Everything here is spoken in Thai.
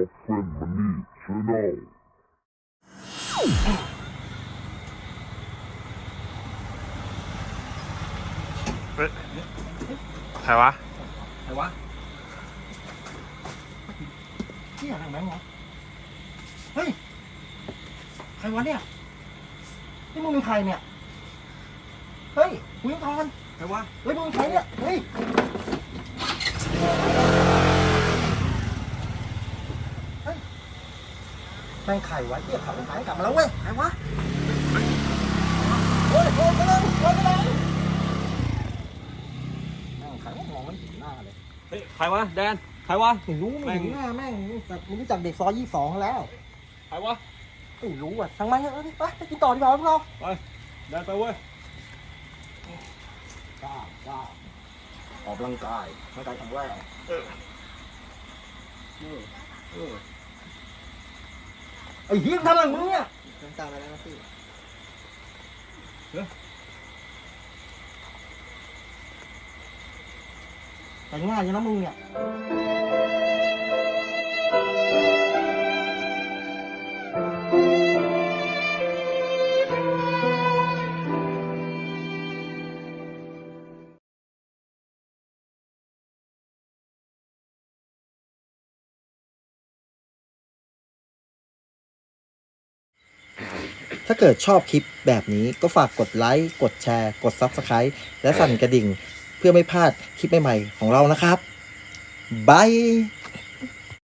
Open Money Channel เฮ้ยใครวะใครวะที่อยากทางแบงค์เหรอเฮ้ย ใครวะเนี่ย นี่มึงเป็นใครเนี่ย เฮ้ยมึงยังทอนใครวะ เฮ้ยมึงเป็นใครเนี่ย เฮ้ย เฮ้ย แม่งใครวะเรียกขับรถไฟกลับมาแล้วเว้ยใครวะเฮ้ยโอนไปเลยโอนไปเลยแม่งใครวะมองไม่เห็นหน้าเลยเฮ้ยใครวะแดนใครวะไม่รู้ไม่ถึงหน้าแม่งแต่มึงรู้จักเด็กซอยยี่สองแล้วใครวะไม่รู้อะทางมันเถอะไปไปกินต่อดีกว่าพวกเราแดนไปเว้ยกล้ากล้าออกกำลังกายร่างกายแข็งแรงเออเออไอ้เฮียทำอะไรมึงเนี่ยสั่งตาไปแล้วนะพี่แต่งง่ายยังนะมึงเนี่ย ถ้าเกิดชอบคลิปแบบนี้ก็ฝากกดไลค์ กดแชร์ กด Subscribe และสั่นกระดิ่ง เพื่อไม่พลาดคลิปใหม่ๆของเรานะครับบาย